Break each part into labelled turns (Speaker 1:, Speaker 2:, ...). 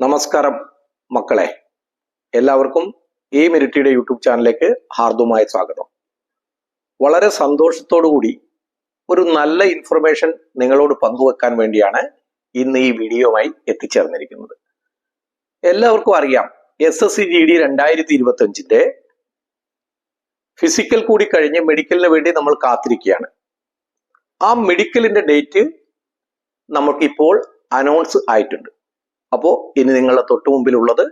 Speaker 1: നമസ്കാരം മക്കളെ. എല്ലാവർക്കും ഈ മിരിറ്റിയുടെ യൂട്യൂബ് ചാനലിലേക്ക് ഹാർദവുമായ സ്വാഗതം. വളരെ കൂടി ഒരു നല്ല ഇൻഫർമേഷൻ നിങ്ങളോട് പങ്കുവെക്കാൻ വേണ്ടിയാണ് ഇന്ന് ഈ വീഡിയോയുമായി എത്തിച്ചേർന്നിരിക്കുന്നത്. എല്ലാവർക്കും അറിയാം S S C G D രണ്ടായിരത്തി ഇരുപത്തി അഞ്ചിന്റെ ഫിസിക്കൽ കൂടി കഴിഞ്ഞ് മെഡിക്കലിന് വേണ്ടി നമ്മൾ കാത്തിരിക്കുകയാണ്. ആ മെഡിക്കലിന്റെ ഡേറ്റ് നമുക്കിപ്പോൾ അനൗൺസ് ആയിട്ടുണ്ട്. അപ്പോൾ ഇനി നിങ്ങളുടെ തൊട്ടു മുമ്പിലുള്ളത്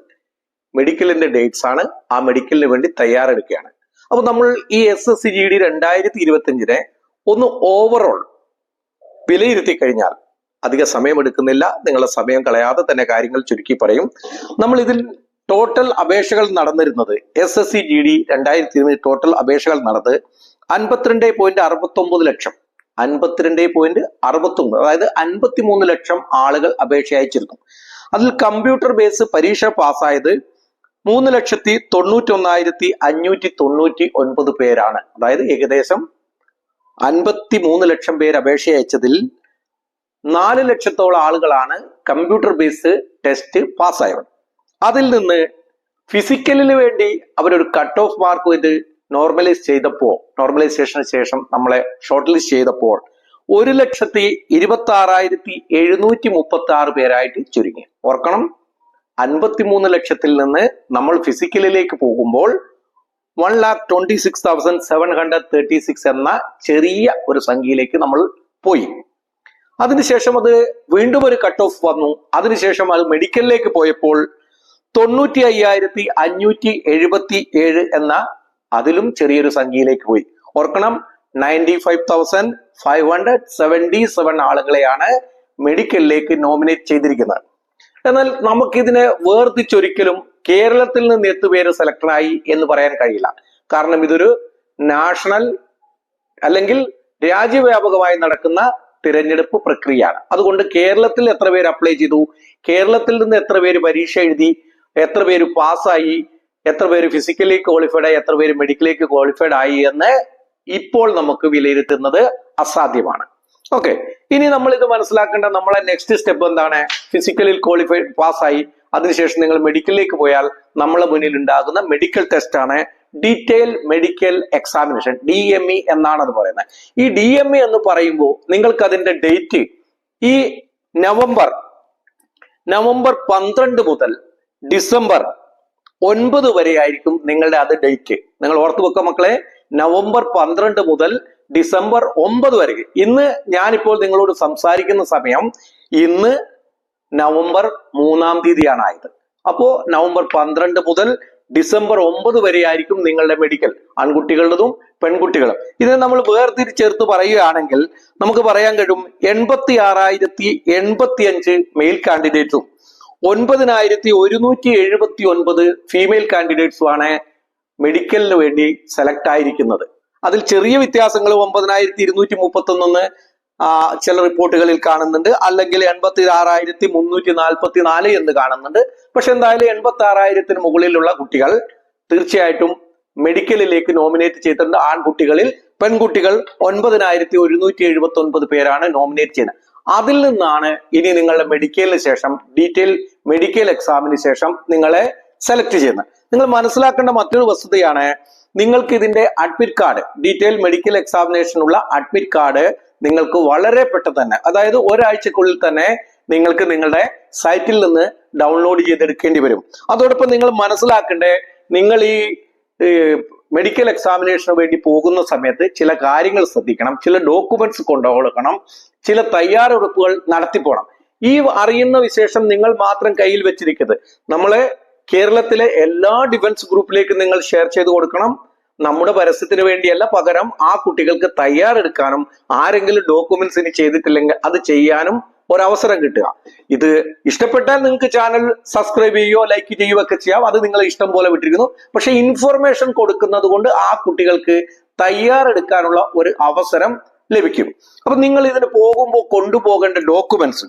Speaker 1: മെഡിക്കലിന്റെ ഡേറ്റ്സ് ആണ്. ആ മെഡിക്കലിന് വേണ്ടി തയ്യാറെടുക്കുകയാണ്. അപ്പോൾ നമ്മൾ ഈ S S C G D രണ്ടായിരത്തി ഇരുപത്തി അഞ്ചിനെ ഒന്ന് ഓവറോൾ വിലയിരുത്തി കഴിഞ്ഞാൽ അധിക സമയം എടുക്കുന്നില്ല. നിങ്ങളുടെ സമയം കളയാതെ തന്നെ കാര്യങ്ങൾ ചുരുക്കി പറയും. നമ്മൾ ഇതിൽ ടോട്ടൽ അപേക്ഷകൾ നടന്നിരുന്നത് S S C G D രണ്ടായിരത്തി ഇരുപത് ടോട്ടൽ അപേക്ഷകൾ നടന്നത് അൻപത്തിരണ്ട് പോയിന്റ് അറുപത്തി ഒമ്പത് ലക്ഷം. അൻപത്തിരണ്ട് പോയിന്റ് അറുപത്തി ഒമ്പത് അതായത് അൻപത്തി മൂന്ന് ലക്ഷം ആളുകൾ അപേക്ഷ അയച്ചിരുന്നു അതിൽ കമ്പ്യൂട്ടർ ബേസ് പരീക്ഷ പാസ്സായത് മൂന്ന് ലക്ഷത്തി തൊണ്ണൂറ്റി ഒന്നായിരത്തി അഞ്ഞൂറ്റി തൊണ്ണൂറ്റി ഒൻപത് പേരാണ്. അതായത് ഏകദേശം അൻപത്തി മൂന്ന് ലക്ഷം പേര് അപേക്ഷ അയച്ചതിൽ നാല് ലക്ഷത്തോളം ആളുകളാണ് കമ്പ്യൂട്ടർ ബേസ് ടെസ്റ്റ് പാസ്സായവർ അതിൽ നിന്ന് ഫിസിക്കലിന് വേണ്ടി അവരൊരു കട്ട് ഓഫ് മാർക്ക് ഇത് നോർമലൈസ് ചെയ്തപ്പോൾ നോർമലൈസേഷന് ശേഷം നമ്മളെ ഷോർട്ട് ലിസ്റ്റ് ചെയ്തപ്പോൾ ഒരു ലക്ഷത്തി ഇരുപത്തി ആറായിരത്തി എഴുന്നൂറ്റി മുപ്പത്തി ആറ് പേരായിട്ട് ചുരുങ്ങി. ഓർക്കണം അൻപത്തിമൂന്ന് ലക്ഷത്തിൽ നിന്ന് നമ്മൾ ഫിസിക്കലിലേക്ക് പോകുമ്പോൾ one lakh twenty six thousand seven hundred thirty six എന്ന ചെറിയ ഒരു സംഖ്യയിലേക്ക് നമ്മൾ പോയി. അതിനുശേഷം അത് വീണ്ടും ഒരു കട്ട് ഓഫ് വന്നു. അതിനുശേഷം അത് മെഡിക്കലിലേക്ക് പോയപ്പോൾ തൊണ്ണൂറ്റി അയ്യായിരത്തി അഞ്ഞൂറ്റി എഴുപത്തി ഏഴ് എന്ന അതിലും ചെറിയൊരു സംഖ്യയിലേക്ക് പോയി. ഓർക്കണം ninety five thousand five hundred seventy seven ആളുകളെയാണ് മെഡിക്കലിലേക്ക് നോമിനേറ്റ് ചെയ്തിരിക്കുന്നത്. എന്നാൽ നമുക്കിതിനെ വേർതിച്ചൊരിക്കലും കേരളത്തിൽ നിന്ന് എത്തുപേര് പേര് സെലക്ടഡ് എന്ന് പറയാൻ കഴിയില്ല. കാരണം ഇതൊരു നാഷണൽ അല്ലെങ്കിൽ രാജ്യവ്യാപകമായി നടക്കുന്ന തിരഞ്ഞെടുപ്പ് പ്രക്രിയയാണ്. അതുകൊണ്ട് കേരളത്തിൽ എത്ര പേര് അപ്ലൈ ചെയ്തു? കേരളത്തിൽ നിന്ന് എത്ര പേര് പരീക്ഷ എഴുതി? എത്ര പേര് പാസ്സായി? എത്ര പേര് ഫിസിക്കലി ക്വാളിഫൈഡ് ആയി എത്ര പേര് മെഡിക്കലേക്ക് ക്വാളിഫൈഡ് ആയി എന്ന് ഇപ്പോൾ നമുക്ക് വിലയിരുത്തുന്നത് അസാധ്യമാണ്. ഓക്കെ ഇനി നമ്മൾ ഇത് മനസ്സിലാക്കേണ്ട നമ്മളെ നെക്സ്റ്റ് സ്റ്റെപ്പ് എന്താണ്? ഫിസിക്കലിൽ ക്വാളിഫൈ പാസ്സായി. അതിനുശേഷം നിങ്ങൾ മെഡിക്കലിലേക്ക് പോയാൽ നമ്മളെ മുന്നിൽ ഉണ്ടാകുന്ന മെഡിക്കൽ ടെസ്റ്റ് ആണ് detail medical examination D M E എന്നാണ് അത് പറയുന്നത്. ഈ ഡി എം ഇ എന്ന് പറയുമ്പോൾ നിങ്ങൾക്ക് അതിന്റെ ഡേറ്റ് ഈ നവംബർ നവംബർ പന്ത്രണ്ട് മുതൽ ഡിസംബർ ഒൻപത് വരെ ആയിരിക്കും നിങ്ങളുടെ അത് ഡേറ്റ് നിങ്ങൾ ഓർത്തു വെക്കുക മക്കളെ നവംബർ പന്ത്രണ്ട് മുതൽ ഡിസംബർ ഒമ്പത് വരെ. ഇന്ന് ഞാനിപ്പോൾ നിങ്ങളോട് സംസാരിക്കുന്ന സമയം ഇന്ന് നവംബർ മൂന്നാം തീയതിയാണ് ആയത്. അപ്പോ നവംബർ പന്ത്രണ്ട് മുതൽ ഡിസംബർ ഒമ്പത് വരെ ആയിരിക്കും നിങ്ങളുടെ മെഡിക്കൽ. ആൺകുട്ടികളുടേതും പെൺകുട്ടികളും. ഇത് നമ്മൾ വേർതിരിച്ചെടുത്ത് പറയുകയാണെങ്കിൽ നമുക്ക് പറയാൻ കഴിയും എൺപത്തി ആറായിരത്തി എൺപത്തി അഞ്ച് മെയിൽ കാൻഡിഡേറ്റ്സും ഒൻപതിനായിരത്തി ഒരുന്നൂറ്റി എഴുപത്തി ഒൻപത് ഫീമെയിൽ കാൻഡിഡേറ്റ്സും ആണ് മെഡിക്കലിന് വേണ്ടി സെലക്ട് ആയിരിക്കുന്നത്. അതിൽ ചെറിയ വ്യത്യാസങ്ങൾ ഒമ്പതിനായിരത്തി ഇരുന്നൂറ്റി മുപ്പത്തി ചില റിപ്പോർട്ടുകളിൽ കാണുന്നുണ്ട്. അല്ലെങ്കിൽ എൺപത്തി ആറായിരത്തി മുന്നൂറ്റി നാൽപ്പത്തി നാല് എന്ന് കാണുന്നുണ്ട്. പക്ഷെ എന്തായാലും എൺപത്തി ആറായിരത്തിന് മുകളിലുള്ള കുട്ടികൾ തീർച്ചയായിട്ടും മെഡിക്കലിലേക്ക് നോമിനേറ്റ് ചെയ്തിട്ടുണ്ട്. ആൺകുട്ടികളിൽ പെൺകുട്ടികൾ ഒൻപതിനായിരത്തി ഒരുന്നൂറ്റി എഴുപത്തി ഒൻപത് പേരാണ് നോമിനേറ്റ് ചെയ്യുന്നത്. അതിൽ നിന്നാണ് ഇനി നിങ്ങളുടെ മെഡിക്കലിന് ശേഷം ഡീറ്റെയിൽ മെഡിക്കൽ എക്സാമിന് ശേഷം നിങ്ങളെ സെലക്ട് ചെയ്യുന്നത്. നിങ്ങൾ മനസ്സിലാക്കേണ്ട മറ്റൊരു വസ്തുതയാണ്. നിങ്ങൾക്ക് ഇതിന്റെ അഡ്മിറ്റ് കാർഡ് ഡീറ്റെയിൽ മെഡിക്കൽ എക്സാമിനേഷനുള്ള അഡ്മിറ്റ് കാർഡ് നിങ്ങൾക്ക് വളരെ പെട്ടെന്ന് തന്നെ അതായത് ഒരാഴ്ചക്കുള്ളിൽ തന്നെ നിങ്ങൾക്ക് നിങ്ങളുടെ സൈറ്റിൽ നിന്ന് ഡൗൺലോഡ് ചെയ്തെടുക്കേണ്ടി വരും. അതോടൊപ്പം നിങ്ങൾ മനസ്സിലാക്കേണ്ടേ നിങ്ങൾ ഈ മെഡിക്കൽ എക്സാമിനേഷന് വേണ്ടി പോകുന്ന സമയത്ത് ചില കാര്യങ്ങൾ ശ്രദ്ധിക്കണം ചില ഡോക്യുമെന്റ്സ് കൊണ്ടുപോകണം ചില തയ്യാറെടുപ്പുകൾ നടത്തിപ്പോണം. ഈ അറിയുന്ന വിശേഷം നിങ്ങൾ മാത്രം കയ്യിൽ വെച്ചിരിക്കരുത്. നമ്മളെ കേരളത്തിലെ എല്ലാ ഡിഫൻസ് ഗ്രൂപ്പിലേക്കും നിങ്ങൾ ഷെയർ ചെയ്ത് കൊടുക്കണം. നമ്മുടെ പരസ്യത്തിന് വേണ്ടിയല്ല പകരം ആ കുട്ടികൾക്ക് തയ്യാറെടുക്കാനും ആരെങ്കിലും ഡോക്യുമെന്റ്സ് ഇനി ചെയ്തിട്ടില്ലെങ്കിൽ അത് ചെയ്യാനും ഒരവസരം കിട്ടുക. ഇത് ഇഷ്ടപ്പെട്ടാൽ നിങ്ങൾക്ക് ചാനൽ സബ്സ്ക്രൈബ് ചെയ്യുകയോ ലൈക്ക് ചെയ്യുകയോ ഒക്കെ ചെയ്യാം. അത് നിങ്ങളെ ഇഷ്ടം പോലെ വിട്ടിരിക്കുന്നു. പക്ഷെ ഇൻഫർമേഷൻ കൊടുക്കുന്നത് കൊണ്ട് ആ കുട്ടികൾക്ക് തയ്യാറെടുക്കാനുള്ള ഒരു അവസരം ലഭിക്കും. അപ്പൊ നിങ്ങൾ ഇതിന് പോകുമ്പോൾ കൊണ്ടുപോകേണ്ട ഡോക്യുമെന്റ്സ്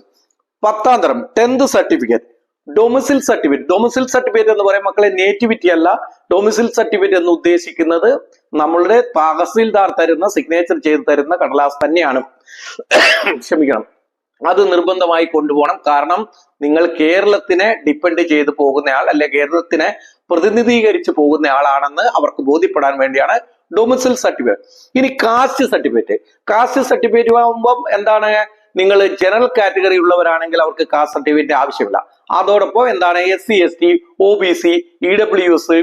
Speaker 1: പത്താം തരം tenth certificate domicile certificate domicile certificate എന്ന് പറയാൻ മക്കളെ നേറ്റിവിറ്റി അല്ല. ഡൊമിസിൽ സർട്ടിഫിക്കറ്റ് എന്ന് ഉദ്ദേശിക്കുന്നത് നമ്മളുടെ തഹസീൽദാർ തരുന്ന സിഗ്നേച്ചർ ചെയ്ത് തരുന്ന കടലാസ് തന്നെയാണ്. ക്ഷമിക്കണം. അത് നിർബന്ധമായി കൊണ്ടുപോകണം. കാരണം നിങ്ങൾ കേരളത്തിനെ ഡിപ്പെൻഡ് ചെയ്ത് പോകുന്നയാൾ അല്ലെ കേരളത്തിനെ പ്രതിനിധീകരിച്ച് പോകുന്ന ആളാണെന്ന് അവർക്ക് ബോധ്യപ്പെടാൻ വേണ്ടിയാണ് ഡൊമിസിൽ സർട്ടിഫിക്കറ്റ് ഇനി കാസ്റ്റ് സർട്ടിഫിക്കറ്റ് കാസ്റ്റ് സർട്ടിഫിക്കറ്റ് ആകുമ്പം എന്താണ്? നിങ്ങൾ ജനറൽ കാറ്റഗറി ഉള്ളവരാണെങ്കിൽ അവർക്ക് കാസ്റ്റ് സർട്ടിഫിക്കറ്റ് ആവശ്യമില്ല. അതോടൊപ്പം എന്താണ് S C S T O B C E W S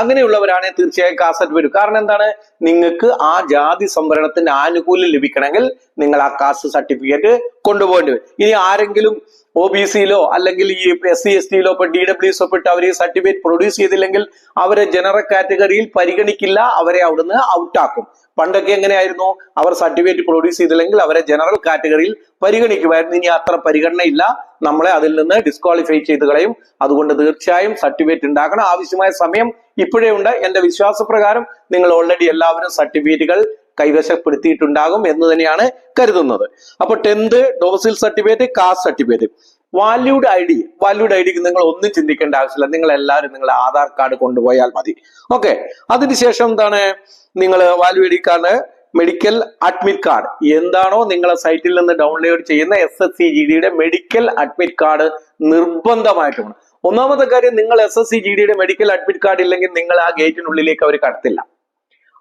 Speaker 1: അങ്ങനെയുള്ളവരാണ് തീർച്ചയായും കാസ്റ്റ് സർട്ടിഫിക്കറ്റ് കാരണം എന്താണ്? നിങ്ങൾക്ക് ആ ജാതി സംവരണത്തിന്റെ ആനുകൂല്യം ലഭിക്കണമെങ്കിൽ നിങ്ങൾ ആ കാസ്റ്റ് സർട്ടിഫിക്കറ്റ് കൊണ്ടുപോകേണ്ടി വരും. ഇനി ആരെങ്കിലും ഒ ബി സിയിലോ അല്ലെങ്കിൽ ഈ എസ് സി എസ് ടിയിലോ ഇപ്പൊ ഡി ഡബ്ല്യു എസ് ഒപ്പിട്ട് അവർ ഈ സർട്ടിഫിക്കറ്റ് പ്രൊഡ്യൂസ് ചെയ്തില്ലെങ്കിൽ അവരെ ജനറൽ കാറ്റഗറിയിൽ പരിഗണിക്കില്ല അവരെ അവിടുന്ന് ഔട്ടാക്കും പണ്ടൊക്കെ എങ്ങനെയായിരുന്നു? അവർ സർട്ടിഫിക്കറ്റ് പ്രൊഡ്യൂസ് ചെയ്തില്ലെങ്കിൽ അവരെ ജനറൽ കാറ്റഗറിയിൽ പരിഗണിക്കുമായിരുന്നു. ഇനി അത്ര പരിഗണനയില്ല. നമ്മളെ അതിൽ നിന്ന് ഡിസ്ക്വാളിഫൈ ചെയ്ത് കളയും. അതുകൊണ്ട് തീർച്ചയായും സർട്ടിഫിക്കറ്റ് ഉണ്ടാക്കണം. ആവശ്യമായ സമയം ഇപ്പോഴേ ഉണ്ട്. എന്റെ വിശ്വാസപ്രകാരം നിങ്ങൾ ഓൾറെഡി എല്ലാവരും സർട്ടിഫിക്കറ്റുകൾ കൈവശപ്പെടുത്തിയിട്ടുണ്ടാകും എന്ന് തന്നെയാണ് കരുതുന്നത്. അപ്പൊ tenth domicile certificate caste certificate valid I D valid I ഡിക്ക് നിങ്ങൾ ഒന്നും ചിന്തിക്കേണ്ട ആവശ്യമില്ല. നിങ്ങൾ എല്ലാവരും നിങ്ങളുടെ ആധാർ കാർഡ് കൊണ്ടുപോയാൽ മതി. ഓക്കെ അതിനുശേഷം എന്താണ്? നിങ്ങൾ valid I D card medical admit card എന്താണോ നിങ്ങളെ സൈറ്റിൽ നിന്ന് ഡൗൺലോഡ് ചെയ്യുന്ന എസ് എസ് സി ജി ഡിയുടെ മെഡിക്കൽ അഡ്മിറ്റ് കാർഡ് നിർബന്ധമായിട്ടുമാണ് ഒന്നാമത്തെ കാര്യം നിങ്ങൾ എസ് എസ് സി ജി ഡിയുടെ മെഡിക്കൽ അഡ്മിറ്റ് കാർഡ് ഇല്ലെങ്കിൽ നിങ്ങൾ ആ ഗേറ്റിനുള്ളിലേക്ക് അവർ കടത്തില്ല.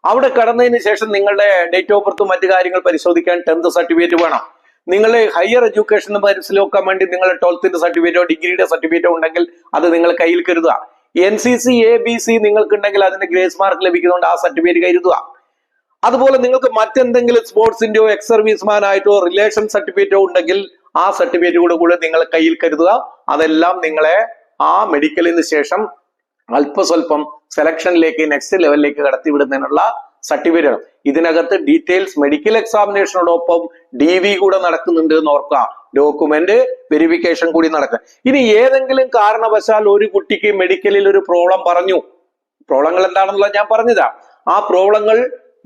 Speaker 1: അവിടെ കടന്നതിന് ശേഷം നിങ്ങളുടെ ഡേറ്റ് ഓഫ് ബർത്തും മറ്റു കാര്യങ്ങൾ പരിശോധിക്കാൻ ടെൻത്ത് സർട്ടിഫിക്കറ്റ് വേണം. നിങ്ങളെ ഹയർ എഡ്യൂക്കേഷൻ മനസ്സിലാക്കാൻ വേണ്ടി നിങ്ങളുടെ ട്വൽത്തിന്റെ സർട്ടിഫിക്കറ്റോ ഡിഗ്രിയുടെ സർട്ടിഫിക്കറ്റോ ഉണ്ടെങ്കിൽ അത് നിങ്ങൾ കയ്യിൽ കരുതുക. N C C A B C നിങ്ങൾക്കുണ്ടെങ്കിൽ അതിന്റെ ഗ്രേസ് മാർക്ക് ലഭിക്കുന്നുണ്ട് ആ സർട്ടിഫിക്കറ്റ് കരുതുക അതുപോലെ നിങ്ങൾക്ക് മറ്റെന്തെങ്കിലും സ്പോർട്സിന്റെയോ എക്സ് സർവീസ്മാൻ ആയിട്ടോ റിലേഷൻ സർട്ടിഫിക്കറ്റോ ഉണ്ടെങ്കിൽ ആ സർട്ടിഫിക്കറ്റ് കൂടെ നിങ്ങൾ കയ്യിൽ കരുതുക. അതെല്ലാം നിങ്ങളെ ആ മെഡിക്കലിന് ശേഷം അല്പസ്വല്പം സെലക്ഷനിലേക്ക് നെക്സ്റ്റ് ലെവലിലേക്ക് കടത്തിവിടുന്നതിനുള്ള സർട്ടിഫിക്കറ്റ് ഇതിനകത്ത് ഡീറ്റെയിൽസ് മെഡിക്കൽ എക്സാമിനേഷനോടൊപ്പം ഡി വി കൂടെ നടക്കുന്നുണ്ട് എന്ന് ഓർക്കുക. ഡോക്യുമെന്റ് വെരിഫിക്കേഷൻ കൂടി നടക്കുക ഇനി ഏതെങ്കിലും കാരണവശാൽ ഒരു കുട്ടിക്ക് മെഡിക്കലിൽ ഒരു പ്രോബ്ലം പറഞ്ഞു. പ്രോബ്ലങ്ങൾ എന്താണെന്നുള്ള ഞാൻ പറഞ്ഞതാ ആ പ്രോബ്ലങ്ങൾ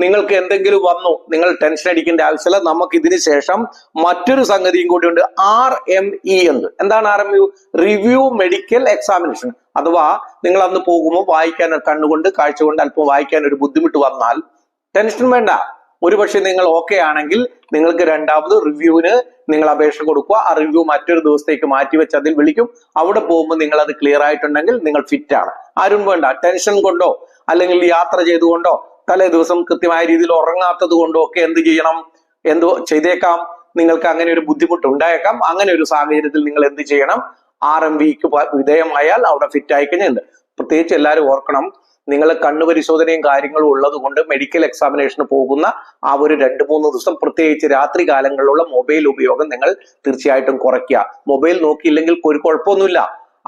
Speaker 1: നിങ്ങൾക്ക് എന്തെങ്കിലും വന്നു നിങ്ങൾ ടെൻഷൻ അടിക്കേണ്ട ആവശ്യമില്ല. നമുക്ക് ഇതിന് ശേഷം മറ്റൊരു സംഗതിയും കൂടിയുണ്ട് ആർ എം ഇ എന്ന്. എന്താണ് R M U review medical examination അഥവാ നിങ്ങൾ അന്ന് പോകുമ്പോൾ വായിക്കാൻ കണ്ണുകൊണ്ട് കാഴ്ച കൊണ്ട് അല്പം വായിക്കാൻ ഒരു ബുദ്ധിമുട്ട് വന്നാൽ ടെൻഷൻ വേണ്ട. ഒരുപക്ഷെ നിങ്ങൾ ഓക്കെ ആണെങ്കിൽ നിങ്ങൾക്ക് രണ്ടാമത് റിവ്യൂവിന് നിങ്ങൾ അപേക്ഷ കൊടുക്കുക. ആ റിവ്യൂ മറ്റൊരു ദിവസത്തേക്ക് മാറ്റിവെച്ച് അതിൽ വിളിക്കും. അവിടെ പോകുമ്പോൾ നിങ്ങൾ അത് ക്ലിയർ ആയിട്ടുണ്ടെങ്കിൽ നിങ്ങൾ ഫിറ്റ് ആണ്. ആരും വേണ്ട. ടെൻഷൻ കൊണ്ടോ അല്ലെങ്കിൽ യാത്ര ചെയ്തുകൊണ്ടോ തലേ ദിവസം കൃത്യമായ രീതിയിൽ ഉറങ്ങാത്തത് കൊണ്ടോ ഒക്കെ എന്ത് ചെയ്യണം? എന്തോ ചെയ്തേക്കാം. നിങ്ങൾക്ക് അങ്ങനെ ഒരു ബുദ്ധിമുട്ട് ഉണ്ടായേക്കാം. അങ്ങനെ ഒരു സാഹചര്യത്തിൽ നിങ്ങൾ എന്ത് ചെയ്യണം? ആർ എം വിധേയമായാൽ അവിടെ ഫിറ്റ് ആയി പ്രത്യേകിച്ച് എല്ലാവരും ഓർക്കണം നിങ്ങൾ കണ്ണു പരിശോധനയും കാര്യങ്ങളും ഉള്ളത് കൊണ്ട് മെഡിക്കൽ എക്സാമിനേഷന് പോകുന്ന ആ ഒരു രണ്ട് മൂന്ന് ദിവസം പ്രത്യേകിച്ച് രാത്രി കാലങ്ങളിലുള്ള മൊബൈൽ ഉപയോഗം നിങ്ങൾ തീർച്ചയായിട്ടും കുറയ്ക്കുക. മൊബൈൽ നോക്കിയില്ലെങ്കിൽ ഒരു കുഴപ്പമൊന്നുമില്ല.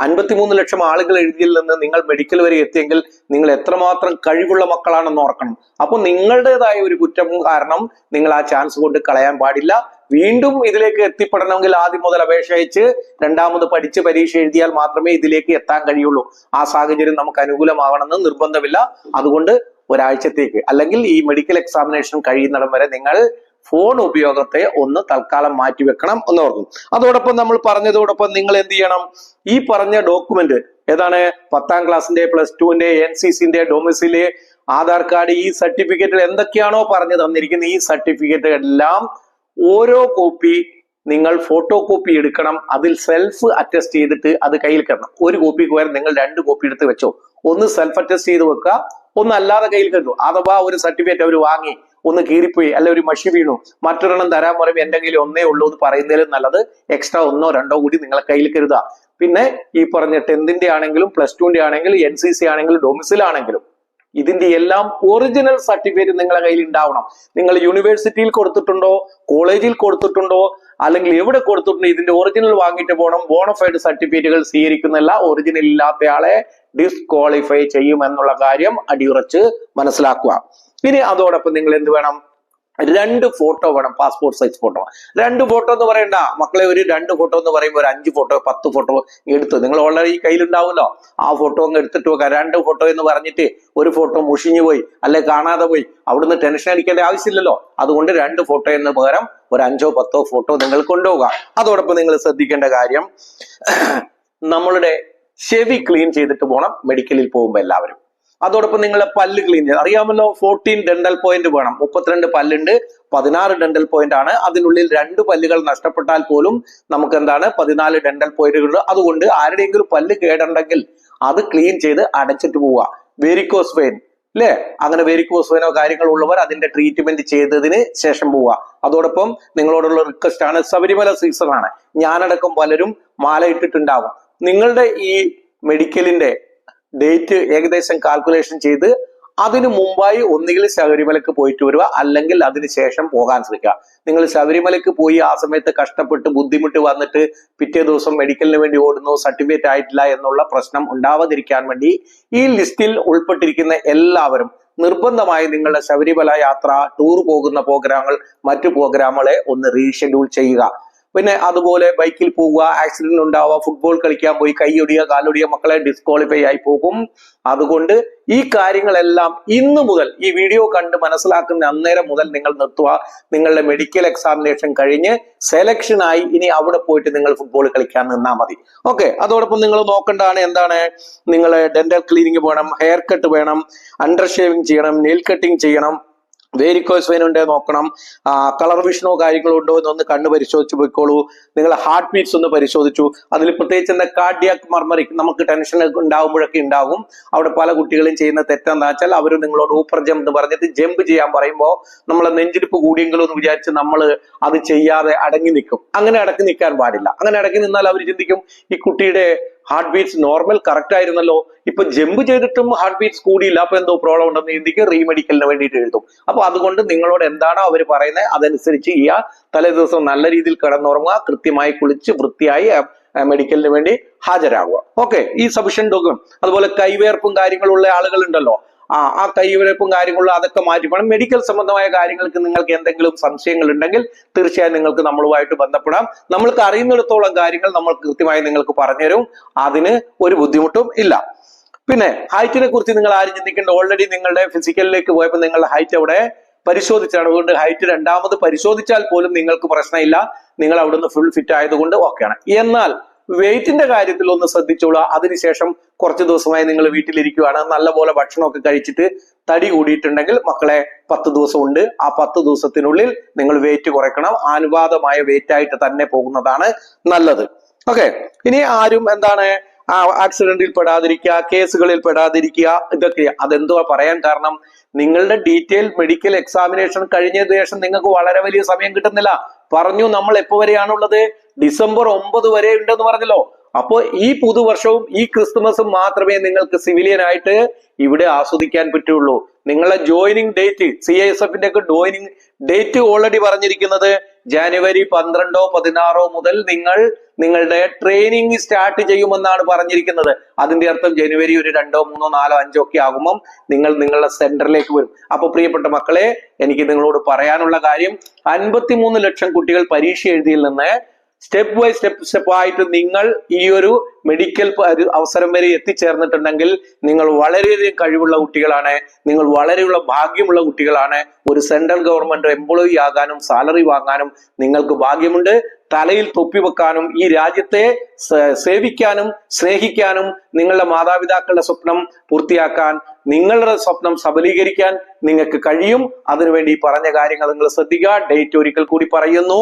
Speaker 1: അൻപത്തിമൂന്ന് ലക്ഷം ആളുകൾ എഴുതിയിൽ നിന്ന് നിങ്ങൾ മെഡിക്കൽ വരെ എത്തിയെങ്കിൽ നിങ്ങൾ എത്രമാത്രം കഴിവുള്ള മക്കളാണെന്ന് ഓർക്കണം. അപ്പൊ നിങ്ങളുടേതായ ഒരു കുറ്റം കാരണം നിങ്ങൾ ആ ചാൻസ് കൊണ്ട് കളയാൻ പാടില്ല. വീണ്ടും ഇതിലേക്ക് എത്തിപ്പെടണമെങ്കിൽ ആദ്യം മുതൽ അപേക്ഷ അയച്ച് രണ്ടാമത് പഠിച്ച് പരീക്ഷ എഴുതിയാൽ മാത്രമേ ഇതിലേക്ക് എത്താൻ കഴിയുള്ളൂ. ആ സാഹചര്യം നമുക്ക് അനുകൂലമാവണമെന്ന് നിർബന്ധമില്ല. അതുകൊണ്ട് ഒരാഴ്ചത്തേക്ക് അല്ലെങ്കിൽ ഈ മെഡിക്കൽ എക്സാമിനേഷൻ കഴിയുന്നിടം വരെ നിങ്ങൾ ഫോൺ ഉപയോഗത്തെ ഒന്ന് തൽക്കാലം മാറ്റിവെക്കണം എന്ന് ഓർക്കും അതോടൊപ്പം നമ്മൾ പറഞ്ഞതോടൊപ്പം നിങ്ങൾ എന്ത് ചെയ്യണം? ഈ പറഞ്ഞ ഡോക്യുമെന്റ് ഏതാണ്? പത്താം ക്ലാസ്സിന്റെ പ്ലസ് ടുവിന്റെ എൻ സി സിന്റെ ഡൊമിസിലെ ആധാർ കാർഡ് ഈ സർട്ടിഫിക്കറ്റിൽ എന്തൊക്കെയാണോ പറഞ്ഞു തന്നിരിക്കുന്നത് ഈ സർട്ടിഫിക്കറ്റ് എല്ലാം ഓരോ കോപ്പി നിങ്ങൾ ഫോട്ടോ കോപ്പി എടുക്കണം. അതിൽ സെൽഫ് അറ്റസ്റ്റ് ചെയ്തിട്ട് അത് കയ്യിൽ കയറണം ഒരു കോപ്പിക്ക് പകരം നിങ്ങൾ രണ്ട് കോപ്പി എടുത്ത് വെച്ചോ. ഒന്ന് സെൽഫ് അറ്റസ്റ്റ് ചെയ്ത് വെക്കുക. ഒന്ന് അല്ലാതെ കയ്യിൽ കയറും അഥവാ ഒരു സർട്ടിഫിക്കറ്റ് അവർ വാങ്ങി ഒന്ന് കീറിപ്പോയി അല്ല ഒരു മഷി വീണു മറ്റൊരെണ്ണം തരാൻ പറയുമ്പോൾ എന്തെങ്കിലും ഒന്നേ ഉള്ളൂ എന്ന് പറയുന്നതിലും നല്ലത് എക്സ്ട്രാ ഒന്നോ രണ്ടോ കൂടി നിങ്ങളെ കയ്യിൽ കരുതുക. പിന്നെ ഈ പറഞ്ഞ ടെൻത്തിന്റെ ആണെങ്കിലും പ്ലസ് ടുവിന്റെ ആണെങ്കിലും എൻ സി സി ആണെങ്കിലും ഡൊമിസിൽ ആണെങ്കിലും ഇതിന്റെ എല്ലാം ഒറിജിനൽ സർട്ടിഫിക്കറ്റ് നിങ്ങളുടെ കയ്യിൽ ഉണ്ടാവണം. നിങ്ങൾ യൂണിവേഴ്സിറ്റിയിൽ കൊടുത്തിട്ടുണ്ടോ കോളേജിൽ കൊടുത്തിട്ടുണ്ടോ അല്ലെങ്കിൽ എവിടെ കൊടുത്തിട്ടുണ്ടോ ഇതിന്റെ ഒറിജിനൽ വാങ്ങിയിട്ട് പോകണം ബോണഫൈഡ് സർട്ടിഫിക്കറ്റുകൾ സ്വീകരിക്കുന്നില്ല ഒറിജിനൽ ഇല്ലാത്തയാളെ ഡിസ്ക്വാളിഫൈ ചെയ്യുമെന്നുള്ള കാര്യം അടിയുറച്ച് മനസ്സിലാക്കുക. ഇനി അതോടൊപ്പം നിങ്ങൾ എന്ത് വേണം? രണ്ട് ഫോട്ടോ വേണം പാസ്പോർട്ട് സൈസ് ഫോട്ടോ രണ്ട് ഫോട്ടോ എന്ന് പറയണ്ട. മക്കളെ ഒരു രണ്ട് ഫോട്ടോ എന്ന് പറയുമ്പോൾ ഒരു അഞ്ച് ഫോട്ടോ പത്ത് ഫോട്ടോ എടുത്ത്. നിങ്ങൾ ഓൾറെഡി കയ്യിലുണ്ടാവുമല്ലോ. ആ ഫോട്ടോ അങ്ങ് എടുത്തിട്ട് വെക്കാം രണ്ട് ഫോട്ടോ എന്ന് പറഞ്ഞിട്ട് ഒരു ഫോട്ടോ മുഷിഞ്ഞു പോയി അല്ലെ കാണാതെ പോയി. അവിടുന്ന് ടെൻഷൻ അടിക്കേണ്ട ആവശ്യമില്ലല്ലോ. അതുകൊണ്ട് രണ്ട് ഫോട്ടോ എന്ന് പകരം ഒരു അഞ്ചോ പത്തോ ഫോട്ടോ നിങ്ങൾ കൊണ്ടുപോകുക അതോടൊപ്പം നിങ്ങൾ ശ്രദ്ധിക്കേണ്ട കാര്യം നമ്മളുടെ ചെവി ക്ലീൻ ചെയ്തിട്ട് പോകണം മെഡിക്കലിൽ പോകുമ്പോൾ എല്ലാവരും. അതോടൊപ്പം നിങ്ങളെ പല്ല് ക്ലീൻ ചെയ്യുക അറിയാമല്ലോ ഫോർട്ടീൻ ഡെന്റൽ പോയിന്റ് വേണം. മുപ്പത്തിരണ്ട് പല്ലുണ്ട് പതിനാറ് ഡെന്റൽ പോയിന്റ് ആണ്. അതിനുള്ളിൽ രണ്ട് പല്ലുകൾ നഷ്ടപ്പെട്ടാൽ പോലും നമുക്ക് എന്താണ് പതിനാല് ഡെന്റൽ പോയിന്റുകൾ അതുകൊണ്ട് ആരുടെയെങ്കിലും പല്ല് കേടുണ്ടെങ്കിൽ അത് ക്ലീൻ ചെയ്ത് അടച്ചിട്ട് പോവുക. വെരിക്കോസ് വെയിൻ അല്ലേ അങ്ങനെ വെരിക്കോസ് വെയിനോ കാര്യങ്ങളോ ഉള്ളവർ അതിന്റെ ട്രീറ്റ്മെന്റ് ചെയ്തതിന് ശേഷം പോവുക. അതോടൊപ്പം നിങ്ങളോടുള്ള റിക്വസ്റ്റ് ആണ്. ശബരിമല സീസൺ ആണ്. ഞാനടക്കം പലരും മാല ഇട്ടിട്ടുണ്ടാവും. നിങ്ങളുടെ ഈ മെഡിക്കലിന്റെ ഡേറ്റ് ഏകദേശം കാൽക്കുലേഷൻ ചെയ്ത് അതിനു മുമ്പായി ഒന്നുകിൽ ശബരിമലക്ക് പോയിട്ട് വരിക അല്ലെങ്കിൽ അതിനുശേഷം പോകാൻ ശ്രമിക്കുക. നിങ്ങൾ ശബരിമലക്ക് പോയി ആ സമയത്ത് കഷ്ടപ്പെട്ട് ബുദ്ധിമുട്ട് വന്നിട്ട് പിറ്റേ ദിവസം മെഡിക്കലിന് വേണ്ടി ഓടുന്നു സർട്ടിഫിക്കറ്റ് ആയിട്ടില്ല എന്നുള്ള പ്രശ്നം ഉണ്ടാവാതിരിക്കാൻ വേണ്ടി ഈ ലിസ്റ്റിൽ ഉൾപ്പെട്ടിരിക്കുന്ന എല്ലാവരും നിർബന്ധമായി നിങ്ങളുടെ ശബരിമല യാത്ര ടൂർ പോകുന്ന പ്രോഗ്രാമുകൾ മറ്റു പ്രോഗ്രാമുകളെ ഒന്ന് റീഷെഡ്യൂൾ ചെയ്യുക. പിന്നെ അതുപോലെ ബൈക്കിൽ പോവുക ആക്സിഡന്റ് ഉണ്ടാവുക ഫുട്ബോൾ കളിക്കാൻ പോയി കൈയൊടിയ കാലൊടിയ മക്കളെ ഡിസ്ക്വാളിഫൈ ആയി പോകും. അതുകൊണ്ട് ഈ കാര്യങ്ങളെല്ലാം ഇന്ന് മുതൽ ഈ വീഡിയോ കണ്ട് മനസ്സിലാക്കുന്ന അന്നേരം മുതൽ നിങ്ങൾ നിർത്തുക. നിങ്ങളുടെ മെഡിക്കൽ എക്സാമിനേഷൻ കഴിഞ്ഞ് സെലക്ഷനായി ഇനി അവിടെ പോയിട്ട് നിങ്ങൾ ഫുട്ബോൾ കളിക്കാൻ നിന്നാൽ മതി. ഓക്കെ അതോടൊപ്പം നിങ്ങൾ നോക്കേണ്ടതാണ് എന്താണ്? നിങ്ങൾ ഡെന്റൽ ക്ലീനിങ് വേണം ഹെയർ കട്ട് വേണം അണ്ടർ ഷേവിങ് ചെയ്യണം നെയിൽ കട്ടിങ് ചെയ്യണം. വേരിക്കോസ് വെയിൻ ഉണ്ടോ നോക്കണം. കളർ വിഷനോ കാര്യങ്ങളോ ഉണ്ടോ എന്നൊന്ന് കണ്ണ് പരിശോധിച്ച് പോയിക്കോളൂ. നിങ്ങൾ ഹാർട്ട് ബീറ്റ്സ് ഒന്ന് പരിശോധിച്ചു. അതിൽ പ്രത്യേകിച്ച് എന്താ കാർഡിയാക് മർമറി നമുക്ക് ടെൻഷൻ ഉണ്ടാകുമ്പോഴൊക്കെ ഉണ്ടാകും അവിടെ പല കുട്ടികളും ചെയ്യുന്ന തെറ്റെന്താ വെച്ചാൽ അവർ നിങ്ങളോട് ഊപ്പർ ജമ്പ് എന്ന് പറഞ്ഞിട്ട് ജമ്പ് ചെയ്യാൻ പറയുമ്പോൾ നമ്മളെ നെഞ്ചിരിപ്പ് കൂടിയെങ്കിലും എന്ന് വിചാരിച്ച് നമ്മൾ അത് ചെയ്യാതെ അടങ്ങി നിൽക്കും. അങ്ങനെ അടക്കി നിൽക്കാൻ പാടില്ല. അങ്ങനെ അടക്കി നിന്നാൽ അവർ ചിന്തിക്കും ഈ കുട്ടിയുടെ ഹാർട്ട് ബീറ്റ്സ് നോർമൽ കറക്റ്റ് ആയിരുന്നല്ലോ. ഇപ്പൊ ജമ്പ് ചെയ്തിട്ടും ഹാർട്ട് ബീറ്റ്സ് കൂടിയില്ല. അപ്പൊ എന്തോ പ്രോബ്ലം ഉണ്ടെന്ന് ചിന്തിക്കും റീമെഡിക്കലിന് വേണ്ടിയിട്ട് എഴുതും. അപ്പൊ അതുകൊണ്ട് നിങ്ങളോട് എന്താണോ അവർ പറയുന്നത് അതനുസരിച്ച് ചെയ്യുക തലേ ദിവസം നല്ല രീതിയിൽ കിടന്നുറങ്ങുക കൃത്യമായി കുളിച്ച് വൃത്തിയായി മെഡിക്കലിന് വേണ്ടി ഹാജരാകുക. ഓക്കെ ഈ സഫിഷ്യൻ ഡോക്യുമെന്റ് അതുപോലെ കൈവേർപ്പും കാര്യങ്ങളുള്ള ആളുകൾ ഉണ്ടല്ലോ ആ ആ കൈവരപ്പും കാര്യങ്ങളും അതൊക്കെ മാറ്റി വേണം. മെഡിക്കൽ സംബന്ധമായ കാര്യങ്ങൾക്ക് നിങ്ങൾക്ക് എന്തെങ്കിലും സംശയങ്ങൾ ഉണ്ടെങ്കിൽ തീർച്ചയായും നിങ്ങൾക്ക് നമ്മളുമായിട്ട് ബന്ധപ്പെടാം. നമ്മൾക്ക് അറിയുന്നിടത്തോളം കാര്യങ്ങൾ നമ്മൾ കൃത്യമായി നിങ്ങൾക്ക് പറഞ്ഞുതരും. അതിന് ഒരു ബുദ്ധിമുട്ടും ഇല്ല. പിന്നെ ഹൈറ്റിനെ കുറിച്ച് നിങ്ങൾ ആരും ചിന്തിക്കേണ്ട. ഓൾറെഡി നിങ്ങളുടെ ഫിസിക്കലിലേക്ക് പോയപ്പോൾ നിങ്ങളുടെ ഹൈറ്റ് അവിടെ പരിശോധിച്ചാണ്. അതുകൊണ്ട് ഹൈറ്റ് രണ്ടാമത് പരിശോധിച്ചാൽ പോലും നിങ്ങൾക്ക് പ്രശ്നമില്ല. നിങ്ങൾ അവിടുന്ന് ഫുൾ ഫിറ്റ് ആയതുകൊണ്ട് ഓക്കെയാണ് എന്നാൽ വെയിറ്റിന്റെ കാര്യത്തിൽ ഒന്ന് ശ്രദ്ധിച്ചോളൂ. അതിനുശേഷം കുറച്ച് ദിവസമായി നിങ്ങൾ വീട്ടിലിരിക്കുകയാണ് നല്ലപോലെ ഭക്ഷണമൊക്കെ കഴിച്ചിട്ട് തടി കൂടിയിട്ടുണ്ടെങ്കിൽ മക്കളെ പത്ത് ദിവസമുണ്ട്. ആ പത്ത് ദിവസത്തിനുള്ളിൽ നിങ്ങൾ വെയിറ്റ് കുറയ്ക്കണം. അനുപാതമായ വെയിറ്റ് ആയിട്ട് തന്നെ പോകുന്നതാണ് നല്ലത്. ഓക്കെ ഇനി ആരും എന്താണ് ആക്സിഡന്റിൽ പെടാതിരിക്കുക കേസുകളിൽ പെടാതിരിക്കുക ഇതൊക്കെ അതെന്തുവാ പറയാൻ കാരണം നിങ്ങളുടെ ഡീറ്റെയിൽ മെഡിക്കൽ എക്സാമിനേഷൻ കഴിഞ്ഞ ശേഷം നിങ്ങൾക്ക് വളരെ വലിയ സമയം കിട്ടുന്നില്ല. പറഞ്ഞു നമ്മൾ എപ്പോ വരെയാണുള്ളത് ഡിസംബർ ഒമ്പത് വരെ ഉണ്ടെന്ന് പറഞ്ഞല്ലോ. അപ്പോ ഈ പുതുവർഷവും ഈ ക്രിസ്തുമസും മാത്രമേ നിങ്ങൾക്ക് സിവിലിയൻ ആയിട്ട് ഇവിടെ ആസ്വദിക്കാൻ പറ്റുള്ളൂ. നിങ്ങളെ ജോയിനിങ് ഡേറ്റ് സി എസ് എഫിന്റെ ഒക്കെ ജോയിനിങ് ഡേറ്റ് ഓൾറെഡി പറഞ്ഞിരിക്കുന്നത് ജാനുവരി പന്ത്രണ്ടോ പതിനാറോ മുതൽ നിങ്ങൾ നിങ്ങളുടെ ട്രെയിനിങ് സ്റ്റാർട്ട് ചെയ്യുമെന്നാണ് പറഞ്ഞിരിക്കുന്നത്. അതിന്റെ അർത്ഥം ജനുവരി ഒരു രണ്ടോ മൂന്നോ നാലോ അഞ്ചോ ഒക്കെ ആകുമ്പം നിങ്ങൾ നിങ്ങളുടെ സെന്ററിലേക്ക് വരും. അപ്പൊ പ്രിയപ്പെട്ട മക്കളെ എനിക്ക് നിങ്ങളോട് പറയാനുള്ള കാര്യം അൻപത്തിമൂന്ന് ലക്ഷം കുട്ടികൾ പരീക്ഷ എഴുതിയിൽ നിന്ന് സ്റ്റെപ്പ് ബൈ സ്റ്റെപ്പ് സ്റ്റെപ്പ് ആയിട്ട് നിങ്ങൾ ഈ ഒരു മെഡിക്കൽ അവസരം വരെ എത്തിച്ചേർന്നിട്ടുണ്ടെങ്കിൽ നിങ്ങൾ വളരെയധികം കഴിവുള്ള കുട്ടികളാണ്. നിങ്ങൾ വളരെയുള്ള ഭാഗ്യമുള്ള കുട്ടികളാണ്. ഒരു സെൻട്രൽ ഗവൺമെന്റ് എംപ്ലോയി ആകാനും സാലറി വാങ്ങാനും നിങ്ങൾക്ക് ഭാഗ്യമുണ്ട്. തലയിൽ തൊപ്പി വെക്കാനും ഈ രാജ്യത്തെ സേവിക്കാനും സ്നേഹിക്കാനും നിങ്ങളുടെ മാതാപിതാക്കളുടെ സ്വപ്നം പൂർത്തിയാക്കാൻ നിങ്ങളുടെ സ്വപ്നം സബലീകരിക്കാൻ നിങ്ങൾക്ക് കഴിയും. അതിനുവേണ്ടി പറഞ്ഞ കാര്യങ്ങൾ നിങ്ങൾ ശ്രദ്ധിക്കുക. ഡേറ്റ് ഒരിക്കൽ കൂടി പറയുന്നു.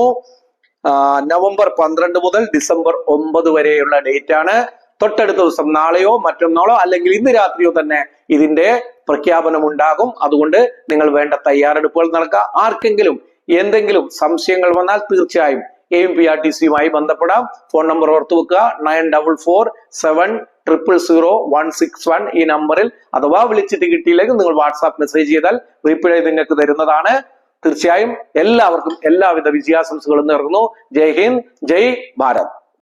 Speaker 1: നവംബർ പന്ത്രണ്ട് മുതൽ ഡിസംബർ ഒമ്പത് വരെയുള്ള ഡേറ്റ് ആണ്. തൊട്ടടുത്ത ദിവസം നാളെയോ മറ്റന്നാളോ അല്ലെങ്കിൽ ഇന്ന് രാത്രിയോ തന്നെ ഇതിന്റെ പ്രഖ്യാപനം ഉണ്ടാകും. അതുകൊണ്ട് നിങ്ങൾ വേണ്ട തയ്യാറെടുപ്പുകൾ നടക്കുക. ആർക്കെങ്കിലും എന്തെങ്കിലും സംശയങ്ങൾ വന്നാൽ തീർച്ചയായും A M P R T സിയുമായി ബന്ധപ്പെടാം. ഫോൺ നമ്പർ ഓർത്തു വെക്കുക. Nine double four seven triple zero one six one ഈ നമ്പറിൽ അഥവാ വിളിച്ചിട്ട് കിട്ടിയില്ലെങ്കിൽ നിങ്ങൾ വാട്സാപ്പ് മെസ്സേജ് ചെയ്താൽ റീപ്ലൈ നിങ്ങൾക്ക് തരുന്നതാണ്. തീർച്ചയായും എല്ലാവർക്കും എല്ലാവിധ വിജയാശംസകളും നേർന്നു. ജയ് ഹിന്ദ് ജയ് ഭാരത്.